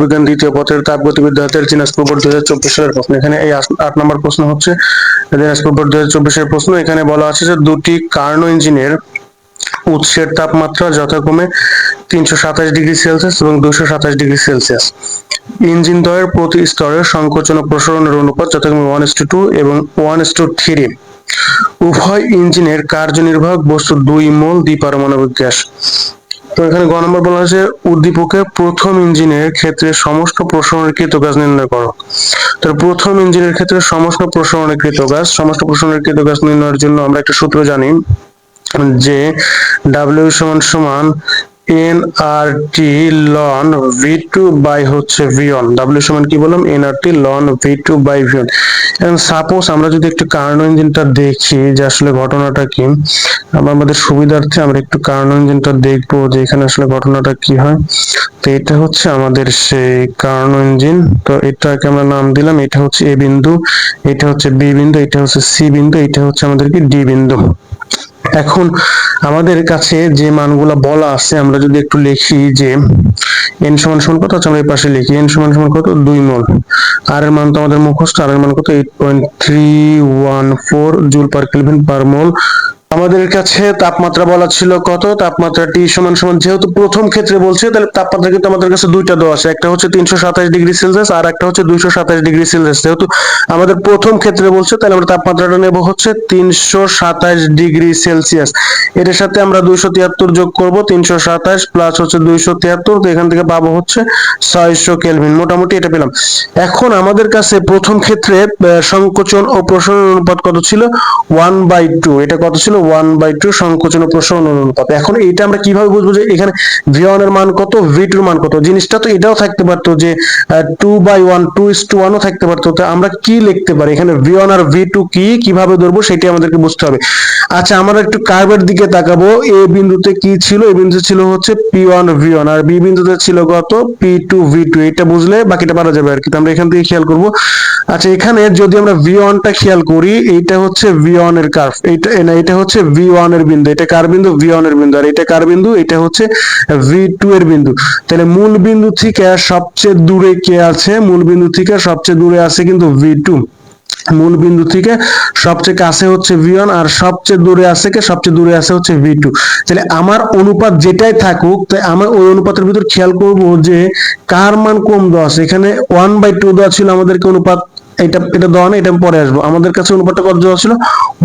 বিজ্ঞান দ্বিতীয় পত্রের তাপগতিবিদ্যা হাতের দিনাজপুর বোর্ড দুই হাজার চব্বিশ সালের প্রশ্ন। এখানে এই আট নম্বর প্রশ্ন হচ্ছে দিনাজপুর বোর্ড দুই হাজার প্রশ্ন। এখানে বলা আছে যে দুটি কার্নো ইঞ্জিনের উৎসের তাপমাত্রা যথাক্রমে তিনশো সাতাশ ডিগ্রি সেলসিয়াস এবং দুশো সাতাশ ডিগ্রি সেলসিয়াস। ইঞ্জিন দ্বয়ের প্রতি স্তরের সংকোচন ও প্রসারণের অনুপাত যথাক্রমে ওয়ান টু টু এবং ওয়ান টু থ্রি। উভয় ইঞ্জিনের কার্যনির্বাহক বস্তু দুই মোল দ্বিপারমাণবিক গ্যাস। তো এখানে গ নম্বর বলা হয়েছে উদ্দীপকের প্রথম ইঞ্জিনের ক্ষেত্রে সমস্ত প্রসারণকৃত কৃতকাজ নির্ণয় করো। তো প্রথম ইঞ্জিনের ক্ষেত্রে সমস্ত প্রসারণকৃত কৃতকাজ সমস্ত প্রসারণকৃত কৃতকাজ নির্ণয়ের জন্য আমরা একটা সূত্র জানি যে ডাব্লিউ সমান সমান N R T ln V two by হচ্ছে ভি ওয়ান ডাব্লিউ সমান কি বললাম? N R T ln V two by V one এখন সাপোজ আমরা যদি একটু কার্নো ইঞ্জিনটা দেখি যে আসলে ঘটনাটা কি আমাদের সুবিধার্থে আমরা একটু কার্নো ইঞ্জিনটা দেখব যে এখানে আসলে ঘটনাটা কি হয়। তো এটা হচ্ছে আমাদের সেই কার্নো ইঞ্জিন। তো এটাকে আমরা নাম দিলাম, এটা হচ্ছে এ বিন্দু, এটা হচ্ছে বি বিন্দু, এটা হচ্ছে সি বিন্দু, এটা হচ্ছে আমাদের কি ডি বিন্দু। এখন আমাদের কাছে যে মানগুলা বলা আছে, আমরা যদি একটু লিখি যে এন সমান সমান কত আচ্ছা আমরা এই পাশে লিখি এন সমান সমান কত? দুই মোল। আর এর মান তো আমাদের মুখস্থ আর এর মান কত? Eight point three one four joule per kelvin per mole আমাদের কাছে তাপমাত্রা বলা ছিল কত? তাপমাত্রাটি সমান সমান যেহেতু প্রথম ক্ষেত্রে বলছে, তাহলে তাপমাত্রা কিন্তু আমাদের কাছে দুইটা দেওয়া আছে। একটা হচ্ছে তিনশো সাতাশ ডিগ্রি সেলসিয়াস আর একটা হচ্ছে দুইশো সাতাশ ডিগ্রি সেলসিয়াস। যেহেতু আমাদের প্রথম ক্ষেত্রে বলছে, তাহলে আমরা তাপমাত্রাটা নেব হচ্ছে তিনশো সাতাশ ডিগ্রি সেলসিয়াস। এটার সাথে আমরা দুইশো তিয়াত্তর যোগ করব, তিনশো সাতাশ প্লাস হচ্ছে দুইশো তিয়াত্তর, তো এখান থেকে পাবো হচ্ছে ছয়শো কেলভিন। মোটামুটি এটা পেলাম। এখন আমাদের কাছে প্রথম ক্ষেত্রে সংকোচন ও প্রসারণ অনুপাত কত ছিল? One by two. এটা কত ছিল? ওয়ান বাই টু সংকোচন ও প্রসারণ অনুপাত এখন এইটা আমরা কীভাবে বুঝব যে এখানে ভি এর মান কত ভি টুর মান কত? জিনিসটা তো এটাও থাকতে পারতো যে two by one two is two ওয়ানও থাকতে পারতো। তো আমরা কি লিখতে পারি? এখানে ভি ওয়ান আর ভি টু কি, কীভাবে ধরবো সেটা আমাদেরকে বুঝতে হবে। আচ্ছা আমরা একটু কার্ভের দিকে তাকাবো। এ বিন্দুতে কি ছিল? এ বিন্দুতে ছিল হচ্ছে পি ওয়ান ভি ওয়ান আর বি বিন্দুতে ছিল কত? পি টু ভি টু এটা বুঝলে বাকিটা পারা যাবে আর কি। আমরা এখান থেকে খেয়াল করব। আচ্ছা এখানে যদি আমরা ভি ওয়ানটা খেয়াল করি, এইটা হচ্ছে ভি ওয়ানের কার্ভ এইটা, না, এটা হচ্ছে ভি ওয়ানের বিন্দু। এটা কার বিন্দু? ভি ওয়ানের বিন্দু। আর এটা কার বিন্দু? এটা হচ্ছে ভি টু এর বিন্দু। তাহলে মূল বিন্দু থেকে সবচেয়ে দূরে কে আছে? মূল বিন্দু থেকে সবচেয়ে দূরে আছে কিন্তু ভি টু মূল বিন্দু থেকে সবচেয়ে কাছে হচ্ছে ভি ওয়ান আর সবচেয়ে দূরে আছে কে? সবচেয়ে দূরে আছে হচ্ছে ভি টু তাহলে আমার অনুপাত যেটাই থাকুক, তাই আমার ওই অনুপাতের ভিতর খেয়াল করব যে কার মান কম দেওয়া আছে। এখানে ওয়ান বাই টু দেওয়া ছিল আমাদেরকে অনুপাত। এটা এটা দেওয়া না এটা পরে আসব। আমাদের কাছে অনুপাতটা কত দেওয়া ছিল?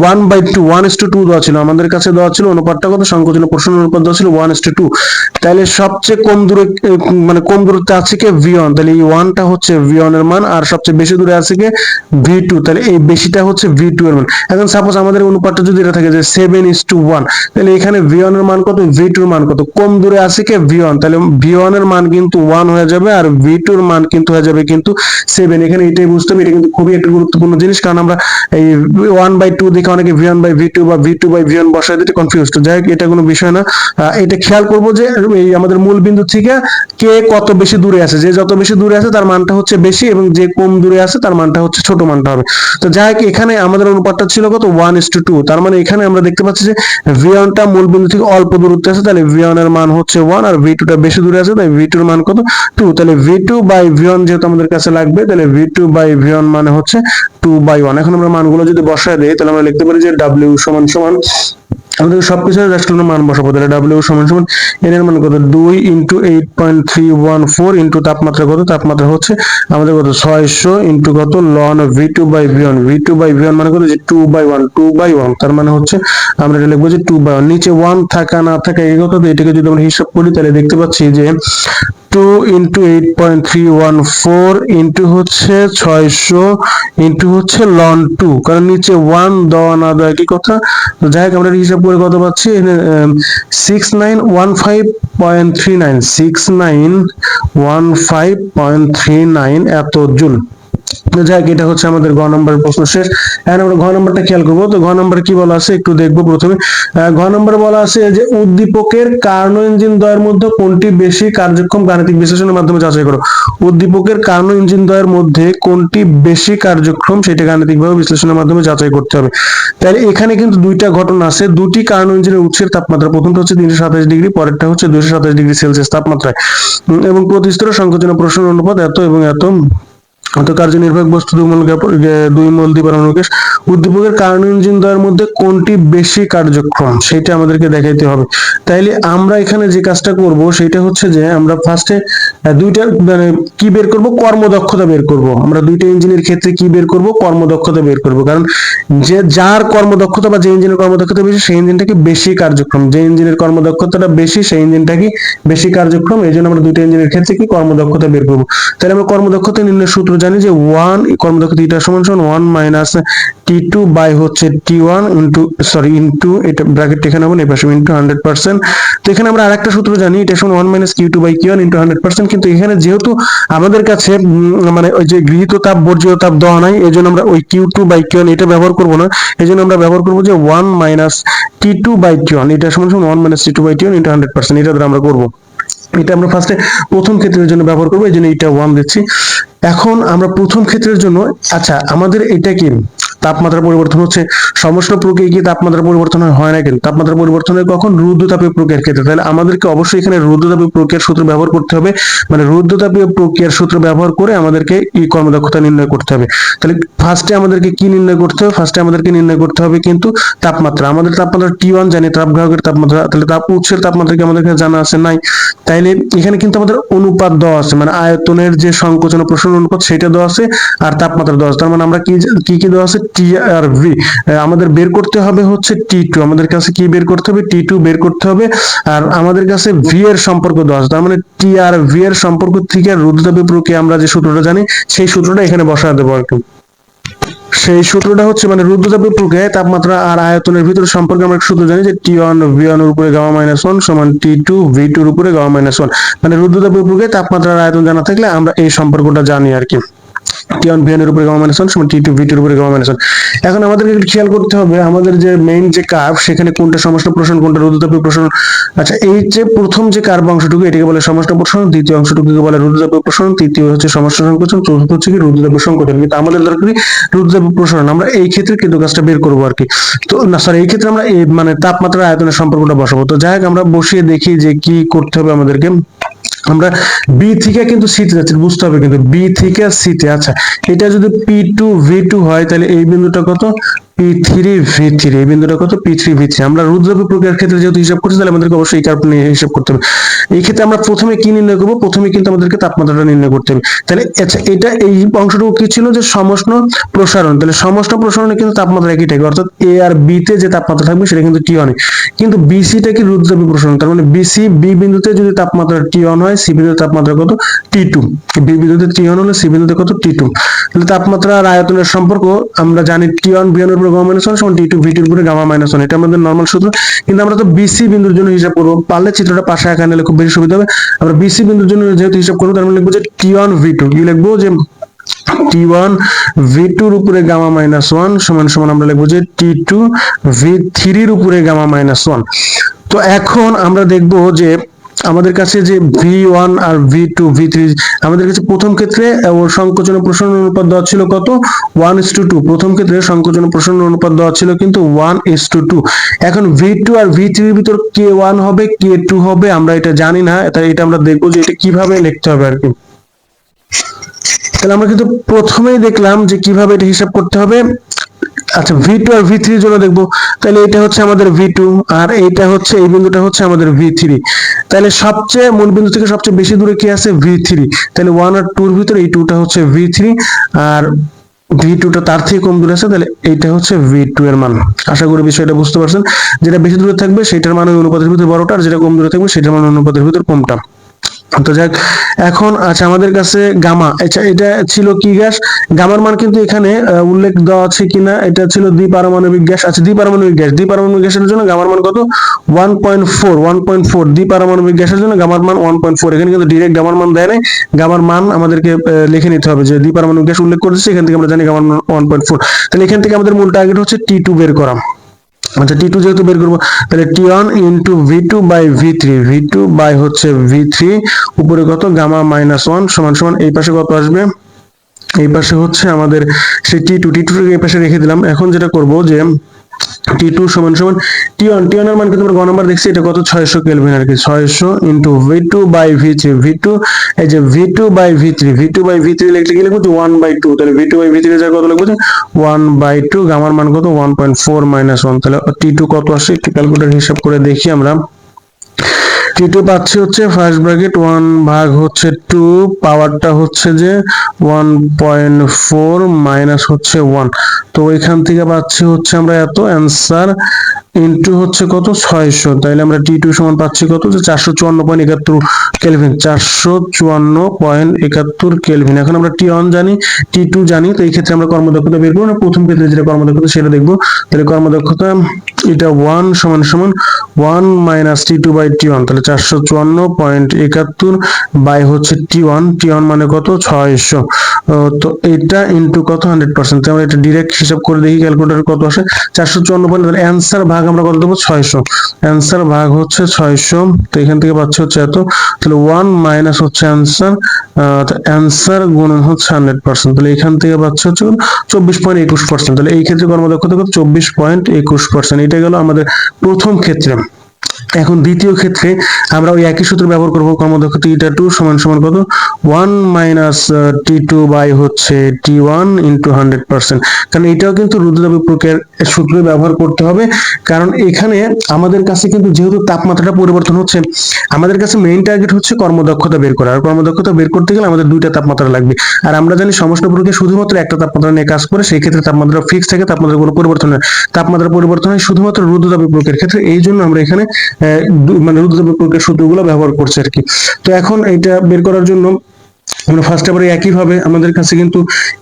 One by two one is two two দেওয়া ছিল। আমাদের কাছে দেওয়া ছিল অনুপাতটা কত? সংকোচন প্রসারণ অনুপাত দেওয়া ছিল ওয়ান ইস টু টু তাহলে সবচেয়ে কম দূরে মানে কম দূরত্বে আছে কে? ভি ওয়ান তাহলে এই ওয়ানটা হচ্ছে ভি ওয়ানের মান, আর সবচেয়ে বেশি দূরে আছে কে? ভি টু তাহলে এই বেশিটা হচ্ছে ভি টু এর মান। এখন সাপোজ আমাদের অনুপাতটা যদি এটা থাকে যে সেভেন ইস টু ওয়ান তাহলে এখানে ভি ওয়ানের মান কত? ভি টু এর মান কত? কম দূরে আছে কে? ভি ওয়ান তাহলে ভি ওয়ানের মান কিন্তু ওয়ান হয়ে যাবে, আর ভি টু এর মান কিন্তু হয়ে যাবে কিন্তু সেভেন এখানে এটাই বুঝতে হবে খুবই একটা গুরুত্বপূর্ণ জিনিস, কারণ আমরা এই ওয়ান বাই টু দেখে অনেকে V one by V two বা V two by V one বসায় দিতে কনফিউজ তো যাই হোক, এটা কোনো বিষয় না। এটা খেয়াল করব যে এই আমাদের মূল বিন্দু থেকে কে কত বেশি দূরে আছে। যে যত বেশি দূরে আছে, তার মানটা হচ্ছে বেশি এবং যে কম দূরে আছে, তার মানটা হচ্ছে ছোট মানটা হবে। তো যাই হোক, এখানে আমাদের অনুপাতটা ছিল কত? ওয়ান ইস টু টু তার মানে এখানে আমরা দেখতে পাচ্ছি যে ভি ওয়ানটা মূল বিন্দু থেকে অল্প দূরত্বে আছে, তাহলে ভি এর মান হচ্ছে ওয়ান আর ভি টুটা বেশি দূরে আছে, তাই ভি টুর মান কত? টু তাহলে V two by V one যেহেতু আমাদের কাছে লাগবে, তাহলে V two by V one মানে হচ্ছে টু বাই ওয়ান এখন আমরা মানগুলো যদি বসায় দিই, তাহলে আমরা লিখতে পারি যে ডাব্লিউ সমান সমান আমাদের সবকিছু জাস্ট মান বসাবো। তাহলে ডাব্লিউ সমান সমান এন এর মান কত? দুই into eight point three one four into তাপমাত্রা কত? তাপমাত্রা হচ্ছে আমাদের কত? ছয়শো ইন্টু কত? Ln V two by V one V two by V one মানে কত? যে two by one two by one তার মানে হচ্ছে আমরা এটা লিখব যে টু বাই ওয়ান নিচে ওয়ান থাকা না থাকা এই কথা এটাকে যদি আমরা হিসাব করি, তাহলে দেখতে পাচ্ছি যে two into eight point three one four into হচ্ছে ছয়শো ইন্টু হচ্ছে লন টু কারণ নিচে ওয়ান দেওয়া না দেওয়া কি কথা। যাই হোক, আমরা হিসাব করে কত পাচ্ছি? Six nine one five point three nine six nine one five point three nine এত জুল। যাক, এটা হচ্ছে আমাদের ঘ নম্বর প্রশ্ন শেষ। এখন আমরা ঘ নম্বরটা খেয়াল করব। তো ঘ নম্বর কি বলা আছে? একটু দেখব প্রথমে। ঘ নম্বর বলা আছে যে, উদ্দীপকের ইঞ্জিন মধ্যে কোনটি বেশি কার্যক্ষম গাণিতিক বিশ্লেষণের মাধ্যমে যাচাই করো? উদ্দীপকের ইঞ্জিন মধ্যে কোনটি বেশি কার্যক্ষম সেটা বিশ্লেষণের মাধ্যমে যাচাই করতে হবে। তাহলে এখানে কিন্তু দুইটা ঘটনা আছে। দুটি কার্নো ইঞ্জিনের উৎসের তাপমাত্রা, প্রথমটা হচ্ছে তিনশো সাতাশ ডিগ্রি, পরেরটা হচ্ছে দুশো সাতাশ ডিগ্রি সেলসিয়াস তাপমাত্রায়। এবং প্রতিস্তর সংকোচন প্রশ্ন অনুপাত এত এবং এত অত কার্যনির্বাহক বস্তু দুই মূল দুই মূল গ্যাস উদ্দীপকের কার্ন ইঞ্জিন দ্বয়ের মধ্যে কোনটি বেশি কার্যক্ষম, সেটা আমাদেরকে দেখাইতে হবে। তাইলে আমরা এখানে যে কাজটা করব, সেটা হচ্ছে যে আমরা ফার্স্টে দুইটা মানে কি বের করব? কর্মদক্ষতা বের করব। আমরা দুইটা ইঞ্জিনের ক্ষেত্রে কি বের করব? কর্মদক্ষতা বের করব। কারণ যে, যার কর্মদক্ষতা বা যে ইঞ্জিনের কর্মদক্ষতা বেশি, সেই ইঞ্জিনটাকে বেশি কার্যক্ষম। যে ইঞ্জিনের কর্মদক্ষতাটা বেশি, সেই ইঞ্জিনটাকে বেশি কার্যক্ষম। এই জন্য আমরা দুইটা ইঞ্জিনের ক্ষেত্রে কি কর্মদক্ষতা বের করব। তাহলে আমরা কর্মদক্ষতা নির্ণয়ের সূত্র জানি যে ওয়ান কর্মদক্ষতা এটা সমান সমান one minus T two by হচ্ছে T one into sorry into এটা ব্র্যাকেট এখানে হবে না এই ইন্টু হান্ড্রেড পার্সেন্ট তো এখানে আমরা আরেকটা সূত্র জানি, এটা সমান one minus Q two by Q one into hundred percent কিন্তু এখানে যেহেতু আমাদের কাছে মানে ওই যে গৃহীত তাপ, বর্জিত তাপ দেওয়া নাই এই জন্য আমরা ওই Q two by Q one এটা ব্যবহার করব না। এই জন্য আমরা ব্যবহার করব যে one minus T two by T one এটা সমান সমান one minus T two by T one into hundred percent এটা আমরা করব। এটা আমরা ফার্স্টে প্রথম ক্ষেত্রের জন্য ব্যবহার করব এই জন্য এটা ওয়ান দিচ্ছি। এখন আমরা প্রথম ক্ষেত্রের জন্য আচ্ছা আমাদের এটা কি? তাপমাত্রা পরিবর্তন হচ্ছে। সমস্ত প্রক্রিয়া কি তাপমাত্রা পরিবর্তন হয়? না কিন্তু তাপমাত্রা পরিবর্তন হয় কখন? রুদ্রতাপীয় প্রক্রিয়ার ক্ষেত্রে। তাহলে আমাদেরকে অবশ্যই এখানে রুদ্রতাপীয় প্রক্রিয়ার সূত্র ব্যবহার করতে হবে। মানে রুদ্রতাপীয় প্রক্রিয়ার সূত্র ব্যবহার করে আমাদেরকে এই কর্মদক্ষতা নির্ণয় করতে হবে। তাহলে ফার্স্টে আমাদেরকে কি নির্ণয় করতে হবে? ফার্স্টে আমাদেরকে নির্ণয় করতে হবে কিন্তু তাপমাত্রা। আমাদের তাপমাত্রা টি ওয়ান জানি তাপগ্রাহকের তাপমাত্রা। তাহলে তাপ উৎসের তাপমাত্রা কি আমাদের জানা আছে? নাই। তাইলে এখানে কিন্তু আমাদের অনুপাত দেওয়া আছে। মানে আয়তনের যে সংকোচন প্রসারণ অনুপাত, সেটা দেওয়া আছে আর তাপমাত্রা দেওয়া আছে। তার মানে আমরা কি কি দেওয়া আছে? টি আর ভি। আমাদের বের করতে হবে হচ্ছে টি টু। আমাদের কাছে কি বের করতে হবে? টি টু বের করতে হবে। আর আমাদের কাছে ভি এর সম্পর্ক আছে। তার মানে টি আর ভি এর সম্পর্ক থেকে রুদ্রতাপীয় প্রক্রিয়া আমরা যে সূত্রটা জানি, সেই সূত্রটা এখানে বসা দেবো কি। সেই সূত্রটা হচ্ছে মানে রুদ্রতাপীয় প্রক্রিয়ায় তাপমাত্রা আর আয়তনের ভিতরে সম্পর্কে আমরা একটা সূত্র জানি যে টি ওয়ান ভি ওয়ানের উপরে গামা মাইনাস ওয়ান সমান টি টু ভি টুর উপরে গামা মাইনাস ওয়ান। মানে রুদ্রতাপীয় প্রক্রিয়ায় তাপমাত্রা আর আয়তন জানা থাকলে আমরা এই সম্পর্কটা জানি আর কি। টি এর উপরে গামা মাইনাস ওয়ান সমান টি টু ভি উপরে গামা মাইনাস ওয়ান এখন আমাদেরকে খেয়াল করতে হবে, আমাদের যে মেইন যে কার্ভ সেখানে কোনটা কোনটা আচ্ছা এই যে প্রথম যে কার্ভ অংশটুকু, এটাকে বলে দ্বিতীয় বলে তৃতীয় হচ্ছে সংকোচন, চতুর্থ হচ্ছে কি সংকোচন। কিন্তু আমাদের আমরা এই ক্ষেত্রে কিন্তু কাজটা বের করব আর কি। তো না স্যার এই ক্ষেত্রে আমরা মানে তাপমাত্রা আয়তনের সম্পর্কটা বসাবো। তো যাই হোক, আমরা বসিয়ে দেখি যে কি করতে হবে আমাদেরকে। আমরা বি থেকে কিন্তু সিতে যাচ্ছি, বুঝতে হবে কিন্তু বি থেকে সিতে আচ্ছা এটা যদি পি টু ভি টু হয়, তাহলে এই বিন্দুটা কত? পি থ্রি ভি থ্রি এই বিন্দুটা কত? পি থ্রি ভি থ্রি আমরা রুদ্রপী প্রক্রিয়ার ক্ষেত্রে যেহেতু হিসাব করছি, তাহলে আমাদেরকে অবশ্যই এই কার্ভ নিয়ে হিসাব করতে হবে। এই ক্ষেত্রে আমরা প্রথমে কি নির্ণয় করব? প্রথমে কিন্তু আমাদেরকে তাপমাত্রাটা নির্ণয় করতে হবে। তাহলে আচ্ছা এটা এই অংশটুকু কি ছিল যে সমষ্ণ প্রসারণ? তাহলে সমষ্ণ প্রসারণে কিন্তু তাপমাত্রা একই থাকবে অর্থাৎ এ আর বি তে যে তাপমাত্রা থাকবে সেটা কিন্তু টি অনে কিন্তু বিসিটা কি রুদ্রপী প্রসারণ? তার মানে বিসি বি বিন্দুতে যদি তাপমাত্রা টি অন হয় সি বিন্দুতে তাপমাত্রা কত? টি টু বি বিন্দুতে টি অন হলে সি বিন্দুতে কত? টি টু তাহলে তাপমাত্রা আর আয়তনের সম্পর্ক আমরা জানি টি ভি ওয়ানের উপরে গামা মাইনাস ওয়ান সমান টি টু ভি টুর উপরে গামা মাইনাস ওয়ান এটা আমাদের নর্মাল সূত্র। কিন্তু আমরা তো বিসি বিন্দুর জন্য হিসাব করব। পারলে চিত্রটা পাশে আঁকা নিলে খুব বেশি সুবিধা হবে। আমরা বিসি বিন্দুর জন্য যেহেতু হিসাব করব, তার মানে লিখব যে টি ওয়ান ভি টু কি লিখব যে টি ওয়ান ভি টুর উপরে গামা মাইনাস ওয়ান সমান সমান আমরা লিখব যে টি টু ভি থ্রির উপরে গামা মাইনাস ওয়ান তো এখন আমরা দেখব যে আমাদের কাছে যে ভি ওয়ান আর ভি টু ভি থ্রি আমাদের কাছে প্রথম ক্ষেত্রে ওর সংকোচন প্রসারণ অনুপাত দেওয়া ছিল কত? ওয়ান ইস টু টু প্রথম ক্ষেত্রে সংকোচন প্রসারণ অনুপাত দেওয়া ছিল কিন্তু ওয়ান ইস টু টু এখন ভি টু আর ভি থ্রির ভিতর কে ওয়ান হবে, কে টু হবে, আমরা এটা জানি না। তাই এটা আমরা দেখব যে এটা কীভাবে লিখতে হবে আর কি। তাহলে আমরা কিন্তু প্রথমেই দেখলাম যে কীভাবে এটা হিসাব করতে হবে। আচ্ছা ভি টু আর ভি থ্রির জন্য দেখব। তাহলে এটা হচ্ছে আমাদের ভি টু আর এইটা হচ্ছে, এই বিন্দুটা হচ্ছে আমাদের ভি থ্রি তাহলে সবচেয়ে মূল বিন্দু থেকে সবচেয়ে বেশি দূরে কি আছে? ভি থ্রি তাহলে ওয়ান আর টুর ভিতরে এই টুটা হচ্ছে ভি থ্রি আর ভি টুটা তার থেকে কম দূরে আছে, তাহলে এইটা হচ্ছে ভি টু এর মান। আশা করি বিষয়টা বুঝতে পারছেন। যেটা বেশি দূরে থাকবে, সেটার মান অনুপাতের ভিতরে বড়টা, আর যেটা কম দূরে থাকবে, সেটার মান অনুপাতের ভিতর কমটা। তো যাক, এখন আচ্ছা আমাদের কাছে গামা। আচ্ছা এটা ছিল কি গ্যাস? গামার মান কিন্তু এখানে উল্লেখ দেওয়া আছে কিনা, এটা ছিল দ্বিপারমাণবিক গ্যাস। আচ্ছা দ্বিপারমাণবিক গ্যাস। দ্বিপারমাণবিক গ্যাসের জন্য গামার মান কত? One point four one point four দ্বিপারমাণবিক গ্যাসের জন্য গামার মান ওয়ান পয়েন্ট ফোর এখানে কিন্তু ডিরেক্ট গামার মান দেয় নাই। গামার মান আমাদেরকে লিখে নিতে হবে যে দ্বিপারমাণবিক গ্যাস উল্লেখ করেছে, এখান থেকে আমরা জানি গামার মান ওয়ান পয়েন্ট ফোর তাহলে এখান থেকে আমাদের মূল টার্গেট হচ্ছে টি টু বের করা। আচ্ছা টি টু যেহেতু বের করব, তাহলে T one into V two by V three V two by হচ্ছে ভি থ্রি উপরে কত? গামা মাইনাস ওয়ান সমান সমান এই পাশে কত আসবে? এই পাশে হচ্ছে আমাদের সেই টি টু টি টু এই পাশে রেখে দিলাম। এখন যেটা করব যে টি টু সমান সমান টি ওয়ান টি ওয়ানের মান কিন্তু আমরা গ নাম্বার দেখছি, এটা কত? ছয়শো কেলভিন আর কি, ছয়শো into V two by V three V two এই যে V two by V three V two by V three লিখলে কি লিখব? ওয়ান বাই টু তাহলে V two by V three যা কত লিখব ওয়ান বাই টু গামার মান কত? One point four minus one তাহলে টি টু কত আসে? একটু ক্যালকুলেটর হিসাব করে দেখি আমরা। টি টু পাচ্ছি হচ্ছে ফার্স্ট ব্র্যাকেট ওয়ান ভাগ হচ্ছে টু পাওয়ারটা হচ্ছে যে ওয়ান পয়েন্ট ফোর মাইনাস হচ্ছে ওয়ান তো এখান থেকে পাচ্ছি হচ্ছে আমরা এত অ্যান্সার ইন্টু হচ্ছে কত? ছয়শো। তাইলে আমরা টি সমান পাচ্ছি কত? যে চারশো চুয়ান্ন পয়েন্ট একাত্তর কেলভিন চারশো চুয়ান্ন পয়েন্ট একাত্তর কেলভিন এখন আমরা টি ওয়ান জানি টি জানি, তো এই ক্ষেত্রে আমরা কর্মদক্ষতা বের করব। প্রথম ক্ষেত্রে যেটা কর্মদক্ষতা, সেটা দেখব। তাহলে কর্মদক্ষতা, এটা ওয়ান সমান সমান one minus T two by T one তাহলে চারশো চুয়ান্ন পয়েন্ট একাত্তর বাই হচ্ছে টি ওয়ান টি ওয়ান মানে কত? ছয়শো। তো এটা ইন্টু কত? হান্ড্রেড পার্সেন্ট আমরা এটা ডিরেক্ট হিসাব করে দেখি ক্যালকুলেটার কত আসে? চারশো চুয়ান্ন পয়েন্ট অ্যান্সার আমরা কত দেবো ছয়শো। অ্যান্সার ভাগ হচ্ছে ছয়শো, তো এখান থেকে পাচ্ছি হচ্ছে এত। তাহলে ওয়ান মাইনাস হচ্ছে অ্যান্সার অ্যান্সার গুণন হচ্ছে হান্ড্রেড পার্সেন্ট তাহলে এখান থেকে পাচ্ছি হচ্ছে চব্বিশ পয়েন্ট একুশ পার্সেন্ট তাহলে এই ক্ষেত্রে কর্মদক্ষতা চব্বিশ পয়েন্ট একুশ পার্সেন্ট এটা গেল আমাদের প্রথম ক্ষেত্রে। এখন দ্বিতীয় ক্ষেত্রে আমরা ওই একই সূত্র ব্যবহার করব, কর্মদক্ষতা ইটা টু সমান সমান কত? One minus T two by হচ্ছে T one into hundred percent কারণ এটাও কিন্তু রুদ্রদাবী প্রক্রিয়ার সূত্র ব্যবহার করতে হবে। কারণ এখানে আমাদের কাছে কিন্তু যেহেতু তাপমাত্রাটা পরিবর্তন হচ্ছে, আমাদের কাছে মেইন টার্গেট হচ্ছে কর্মদক্ষতা বের করা। আর কর্মদক্ষতা বের করতে গেলে আমাদের দুইটা তাপমাত্রা লাগবে। আর আমরা জানি সমস্ত প্রক্রিয়া শুধুমাত্র একটা তাপমাত্রা নিয়ে কাজ করে সেই ক্ষেত্রে তাপমাত্রা ফিক্স থাকে তাপমাত্রা কোনো পরিবর্তন হয় তাপমাত্রা পরিবর্তন হয় শুধুমাত্র রুদ্রদাবী প্রক্রিয়ার ক্ষেত্রে। এই জন্য আমরা এখানে মানে প্রক্রিয়ার সূত্রগুলো ব্যবহার করছে আর কি। তো এখন এটা বের করার জন্য আমরা ফার্স্ট আবার একই ভাবে আমাদের কাছে কিন্তু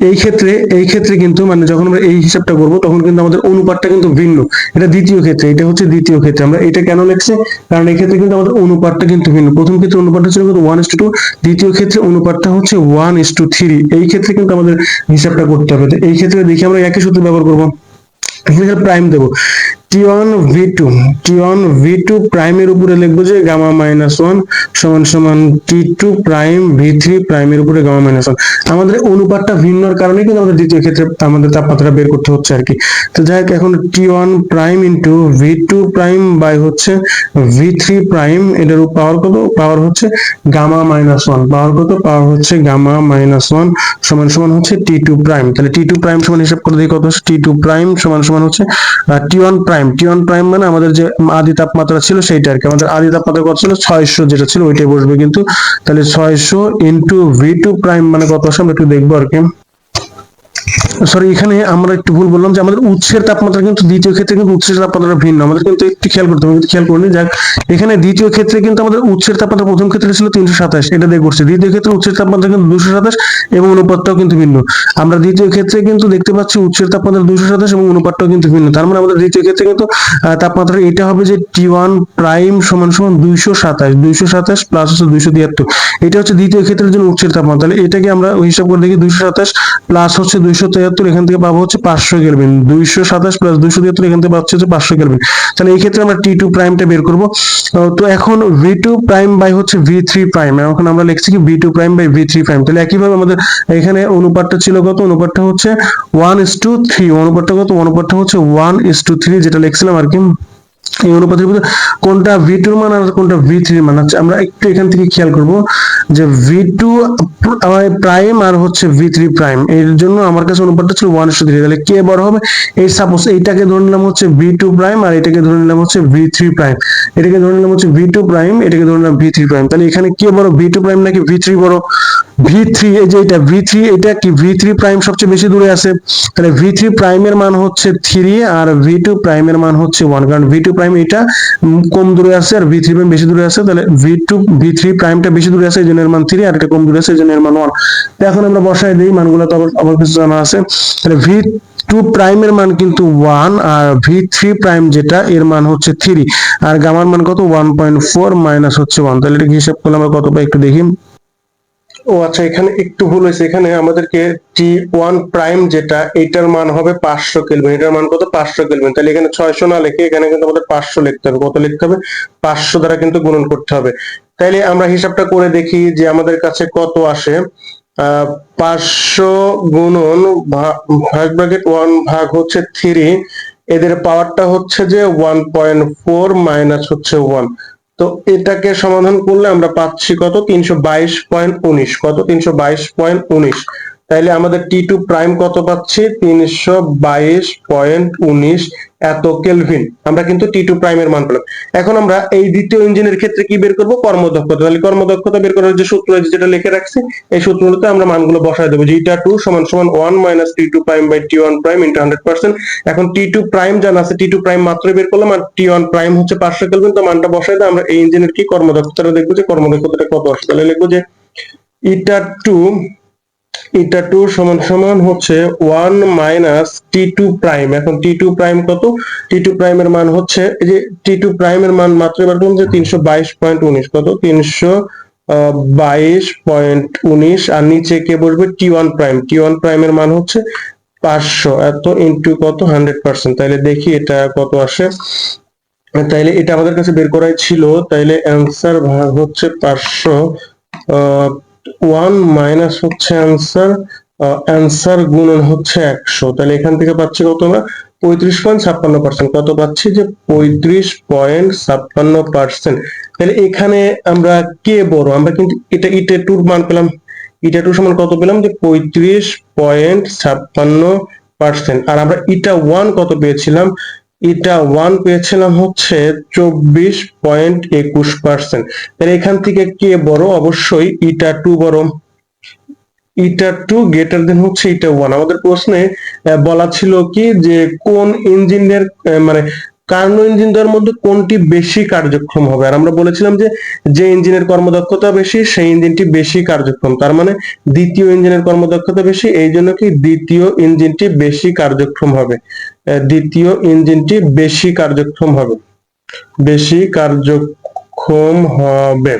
এই ক্ষেত্রে এই ক্ষেত্রে কিন্তু মানে যখন আমরা এই হিসাবটা করব, তখন কিন্তু আমাদের অনুপাতটা কিন্তু ভিন্ন। এটা দ্বিতীয় ক্ষেত্রে, এটা হচ্ছে দ্বিতীয় ক্ষেত্রে। আমরা এটা কেন লিখছি? কারণ এই ক্ষেত্রে কিন্তু আমাদের অনুপাতটা কিন্তু ভিন্ন। প্রথম ক্ষেত্রে অনুপাতটা ছিল কিন্তু ওয়ান টু দ্বিতীয় ক্ষেত্রে অনুপাতটা হচ্ছে ওয়ান টু থ্রি এই ক্ষেত্রে কিন্তু আমাদের হিসাবটা করতে হবে। এই ক্ষেত্রে দেখি আমরা একই সূত্র ব্যবহার করব। প্রাইম দেবো। T one V two T one V two প্রাইমের উপরে লিখব যে গামা মাইনাস ওয়ান সমান সমান T two prime V three প্রাইমের উপরে গামা মাইনাস ওয়ান আমাদের অনুপাতটা ভিন্নর কারণে কিন্তু আমাদের দ্বিতীয় ক্ষেত্রে আমাদের তাপমাত্রা বের করতে হচ্ছে আর কি। তো যাই হোক, এখন T one prime into V two prime by হচ্ছে ভি থ্রি প্রাইম এটার পাওয়ার কত? পাওয়ার হচ্ছে গামা মাইনাস ওয়ান পাওয়ার কত? পাওয়ার হচ্ছে গামা মাইনাস ওয়ান সমান সমান হচ্ছে টি টু প্রাইম তাহলে টি টু প্রাইম সমান হিসাব করে দিই কত হচ্ছে? টি টু প্রাইম সমান সমান হচ্ছে T one prime T one prime মানে আমাদের যে আদি তাপমাত্রা ছিল সেইটা আর কি। আমাদের আদি তাপমাত্রা কত ছিল? ছয়শো যেটা ছিল ওইটাই বসবে। কিন্তু তাহলে ছয়শো ইন্টু ভি টু প্রাইম মানে কত আসে আমরা একটু দেখব আর কি। সরি এখানে আমরা একটু ভুল বললাম যে আমাদের উৎসের তাপমাত্রা কিন্তু দ্বিতীয় ক্ষেত্রে কিন্তু উৎসের তাপমাত্রা ভিন্ন। আমাদের কিন্তু একটু খেয়াল করতে হবে, কিন্তু খেয়াল করিনি। যাক, এখানে দ্বিতীয় ক্ষেত্রে কিন্তু আমাদের উৎসের তাপমাত্রা প্রথম ক্ষেত্রে ছিল তিনশো সাতাশ, এটা দিয়ে করছে। দ্বিতীয় ক্ষেত্রে উৎসের তাপমাত্রা কিন্তু দুশো সাতাশ এবং অনুপাতটাও কিন্তু ভিন্ন। আমরা দ্বিতীয় ক্ষেত্রে কিন্তু দেখতে পাচ্ছি উৎসের তাপমাত্রা দুশো সাতাশ এবং অনুপাতটাও কিন্তু ভিন্ন। তার মানে আমাদের দ্বিতীয় ক্ষেত্রে কিন্তু তাপমাত্রা এটা হবে যে টি ওয়ান প্রাইম সমান সমান দুইশো সাতাশ দুইশো সাতাশ প্লাস হচ্ছে দুইশো তিয়াত্তর। এটা হচ্ছে দ্বিতীয় ক্ষেত্রের জন্য উৎসের তাপমাত্রা। তাহলে এটাকে আমরা হিসাব করে দেখি দুইশো সাতাশ প্লাস হচ্ছে দুইশো তিয়াত্তর এখান থেকে পাবো হচ্ছে পাঁচশো কেলভিন। দুইশো সাতাশ প্লাস দুইশো তিয়াত্তর এখান থেকে হচ্ছে পাঁচশো কেলভিন। তাহলে এই ক্ষেত্রে আমরা টি টু প্রাইমটা বের করব। তো এখন ভি টু প্রাইম বাই হচ্ছে ভি থ্রি প্রাইম এখন আমরা লিখছি কি V two prime by V three prime তাহলে একইভাবে আমাদের এখানে অনুপাতটা ছিল কত? অনুপাতটা হচ্ছে ওয়ান ইস টু থ্রি অনুপাতটা কত? অনুপাতটা হচ্ছে ওয়ান ইস টু থ্রি যেটা লিখছিলাম আর কি। এই অনুপাতের ভিতরে কোনটা ভি টুর মান আর কোনটা ভি থ্রির মান? আছে আমরা একটু এখান থেকে খেয়াল করব। যে ভি টু প্রাইম আর হচ্ছে ভি থ্রি প্রাইম এর জন্য আমার কাছে অনুপাতটা ছিল ওয়ান ইস থ্রি তাহলে কে বড় হবে? এই সাপোজ এইটাকে ধরে নিলাম হচ্ছে ভি টু প্রাইম আর এটাকে ধরে নিলাম হচ্ছে ভি থ্রি প্রাইম এটাকে ধরে নিলাম হচ্ছে ভি টু প্রাইম এটাকে ধরে নিলাম ভি থ্রি প্রাইম তাহলে এখানে কে বড়? ভি টু প্রাইম নাকি ভি থ্রি বড়? ভি থ্রি এই যে এটা ভি থ্রি এটা কি ভি থ্রি প্রাইম সবচেয়ে বেশি দূরে আছে? তাহলে ভি থ্রি প্রাইমের মান হচ্ছে থ্রি আর ভি টু প্রাইমের মান হচ্ছে ওয়ান কারণ ভি টু প্রাইম এটা কম দূরে আছে আর ভি থ্রি প্রাইম বেশি দূরে আছে। তাহলে ভি টু ভি থ্রি প্রাইমটা বেশি দূরে আছে, এই জন্য এর মান থ্রি আর একটা কম্পিউটার এই জন্য এর মান ওয়ান এখন আমরা বসাই দিই, মানগুলো তো আবার কিছু জানা আছে। তাহলে ভি টু প্রাইম এর মান কিন্তু ওয়ান আর ভি থ্রি প্রাইম যেটা, এর মান হচ্ছে থ্রি আর গামার মান কত? ওয়ান পয়েন্ট ফোর মাইনাস হচ্ছে ওয়ান তাহলে এটা হিসাব করলে আমরা কত পাই একটু দেখি? ও আচ্ছা এখানে একটু ভুল হয়েছে। এখানে আমাদেরকে টি ওয়ান প্রাইম যেটা, এটার মান হবে পাঁচশো কেলভিন এটার মান কত? পাঁচশো কেলভিন তাহলে এখানে ছয়শো না লিখে এখানে কিন্তু আমাদের পাঁচশো লিখতে হবে। কত লিখতে হবে? পাঁচশো দ্বারা কিন্তু গুণন করতে হবে। তাইলে আমরা হিসাবটা করে দেখি যে আমাদের কাছে কত আসে। পাঁচশো গুণন ভাগ ওয়ান ভাগ হচ্ছে থ্রি এদের পাওয়ারটা হচ্ছে যে ওয়ান পয়েন্ট ফোর মাইনাস হচ্ছে ওয়ান তো এটাকে সমাধান করলে আমরা পাচ্ছি কত? তিনশো বাইশ পয়েন্ট উনিশ। কত? তিনশো বাইশ পয়েন্ট উনিশ। তাইলে আমাদের টি টু প্রাইম কত পাচ্ছি? তিনশো বাইশ পয়েন্ট উনিশ এত কেলভিন আমরা কিন্তু টি টু প্রাইমের মান পেলাম। এখন আমরা এই দ্বিতীয় ইঞ্জিনের ক্ষেত্রে কি বের করব? কর্মদক্ষতা। তাহলে কর্মদক্ষতা বের করার যে সূত্র আছে, যেটা লিখে রাখছি, এই সূত্রগুলোতে আমরা মানগুলো বসায় দেবো। জিটা টু সমান সমান one minus T two prime by T one prime into hundred percent এখন টি টু প্রাইম জানা আছে টি টু প্রাইম মাত্রই বের করলাম, আর টি ওয়ান প্রাইম হচ্ছে পাঁচশো কেলভিন তো মানটা বসাই দিয়ে আমরা এই ইঞ্জিনের কি কর্মদক্ষতাটা দেখব যে কর্মদক্ষতাটা কত আসে তাহলে লিখব যে ইটা টু ইটা টু সমান সমান হচ্ছে one minus T two prime এখন টি টু প্রাইম কত? টি টু প্রাইমের মান হচ্ছে, এই যে টি টু প্রাইমের মান মাত্র এবার যে তিনশো বাইশ পয়েন্ট উনিশ। কত? তিনশো বাইশ পয়েন্ট উনিশ। আর নিচে কে বসবে? T one prime T one প্রাইমের মান হচ্ছে পাঁচশো। এত ইন্টু কত? হান্ড্রেড পার্সেন্ট তাইলে দেখি এটা কত আসে। তাইলে এটা আমাদের কাছে বের করাই ছিল। তাইলে অ্যান্সার ভাগ হচ্ছে পাঁচশো ওয়ান মাইনাস হচ্ছে অ্যান্সার অ্যান্সার গুণন হচ্ছে একশো। তাহলে এখান থেকে পাচ্ছি কত আমরা? পঁয়ত্রিশ পয়েন্ট ছাপ্পান্ন পার্সেন্ট কত পাচ্ছি? যে পঁয়ত্রিশ পয়েন্ট ছাপ্পান্ন পার্সেন্ট তাহলে এখানে আমরা কে বড়? আমরা কিন্তু এটা ইটে টুর মান পেলাম। ইটা টু সমান কত পেলাম? যে পঁয়ত্রিশ পয়েন্ট ছাপ্পান্ন পার্সেন্ট আর আমরা ইটা ওয়ান কত পেয়েছিলাম? ইটা ওয়ান পেয়েছিলাম হচ্ছে চব্বিশ পয়েন্ট একুশ পার্সেন্ট এখান থেকে কে বড়? অবশ্যই ইটা টু বড়। ইটা টু গ্রেটার দেন হচ্ছে ইটা ওয়ান আমাদের প্রশ্নে বলা ছিল কি যে কোন ইঞ্জিনের মানে কার্নো ইঞ্জিনদের মধ্যে কোনটি বেশি কার্যক্ষম হবে? আর আমরা বলেছিলাম যে যে ইঞ্জিনের কর্মদক্ষতা বেশি, সেই ইঞ্জিনটি বেশি কার্যক্ষম। তার মানে দ্বিতীয় ইঞ্জিনের কর্মদক্ষতা বেশি, এই জন্য কি দ্বিতীয় ইঞ্জিনটি বেশি কার্যক্ষম হবে? দ্বিতীয় ইঞ্জিনটি বেশি কার্যক্ষম হবে। বেশি কার্যক্ষম হবে।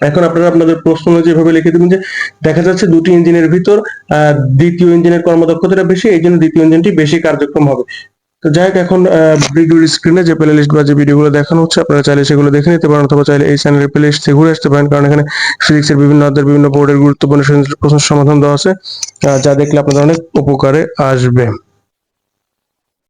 এখন আপনারা আপনাদের প্রশ্ন যেভাবে লিখে দেবেন যে, দেখা যাচ্ছে দুটি ইঞ্জিনের ভিতর দ্বিতীয় ইঞ্জিনের কর্মদক্ষতাটা বেশি, এই জন্য দ্বিতীয় ইঞ্জিনটি বেশি কার্যক্ষম হবে। তো যাই হোক, এখন ভিডিওর স্ক্রিনে যে প্লে লিস্ট বা যে ভিডিওগুলো দেখানো হচ্ছে, আপনারা চাইলে সেগুলো দেখে নিতে পারেন অথবা চাইলে এই চ্যানেলের প্লে লিস্ট ঘুরে আসতে পারেন। কারণ এখানে ফিজিক্সের বিভিন্ন অধ্যায়ের বিভিন্ন বোর্ডের গুরুত্বপূর্ণ প্রশ্ন সমাধান দেওয়া আছে। যা দেখলে আপনাদের অনেক উপকারে আসবে।